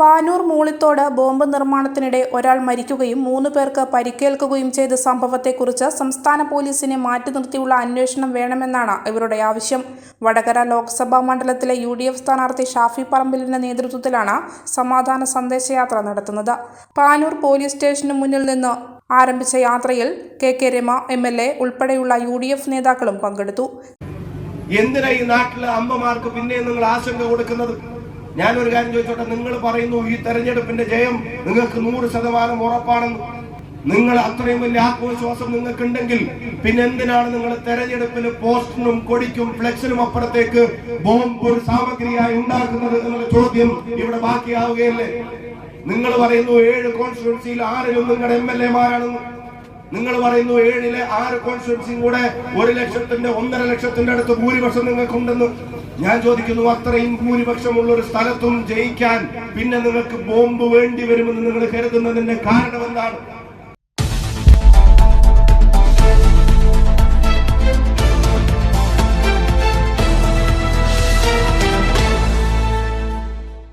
Panoor Moolithode bomb നിർമ്മാണത്തിനിടെ ഒരാൾ മരിക്കുകയും മൂന്ന് പേർക്ക് പരിക്കേൽക്കുകയും ചെയ്ത സംഭവത്തെക്കുറിച്ച് സംസ്ഥാന പോലീസിനെ മാറ്റി നിർത്തിയുള്ള അന്വേഷണം വേണമെന്നാണ് ഇവരുടെ ആവശ്യം. വടകര ലോക്സഭാ മണ്ഡലത്തിലെ യു ഡി എഫ് സ്ഥാനാർത്ഥി ഷാഫി പറമ്പിലിന്റെ നേതൃത്വത്തിലാണ് സമാധാന സന്ദേശയാത്ര നടത്തുന്നത്. പാനൂർ പോലീസ് സ്റ്റേഷന് മുന്നിൽ നിന്ന് ആരംഭിച്ച യാത്രയിൽ K K Rema M L A ഉൾപ്പെടെയുള്ള യു ഡി എഫ് നേതാക്കളും പങ്കെടുത്തു. എന്തിനാ ഈ നാട്ടിലെ അമ്മമാർക്ക് പിന്നെ നിങ്ങൾ ആശങ്ക കൊടുക്കുന്നത്? ഞാനൊരു കാര്യം ചോദിച്ചോട്ടെ? നിങ്ങൾ പറയുന്നു ഈ തെരഞ്ഞെടുപ്പിന്റെ ജയം നിങ്ങൾക്ക് നൂറ് ശതമാനം ഉറപ്പാണെന്ന്. നിങ്ങൾ അത്രയും വലിയ ആത്മവിശ്വാസം നിങ്ങൾക്കുണ്ടെങ്കിൽ പിന്നെ എന്തിനാണ് നിങ്ങൾ തെരഞ്ഞെടുപ്പിന് പോസ്റ്റിനും കൊടിക്കും ഫ്ലെക്സിനും അപ്പുറത്തേക്ക് ബോംബ് ഒരു സാമഗ്രിയായി ഉണ്ടാക്കുന്നത് എന്നുള്ള ചോദ്യം ഇവിടെ ബാക്കിയാവുകയല്ലേ? നിങ്ങൾ പറയുന്നു ഏഴ് കോൺസ്റ്റിറ്റ്യുവൻസിയിൽ ആരിലും നിങ്ങളുടെ എം എൽ എമാരാണെന്ന്. നിങ്ങൾ പറയുന്നു ഏഴിലെ ആറ് കോൺസ്റ്റിറ്റ്യൻസിയും കൂടെ ഒരു ലക്ഷത്തിന്റെ ഒന്നര ലക്ഷത്തിന്റെ അടുത്ത് ഭൂരിപക്ഷം നിങ്ങൾക്കുണ്ടെന്ന്. ഞാൻ ചോദിക്കുന്നു അത്രയും ഭൂരിപക്ഷമുള്ള ഒരു സ്ഥലത്തും ജയിക്കാൻ പിന്നെ നിങ്ങൾക്ക് ബോംബ് വേണ്ടി വരുമെന്ന് നിങ്ങൾ കരുതുന്നതിന്റെ കാരണം എന്താണ്?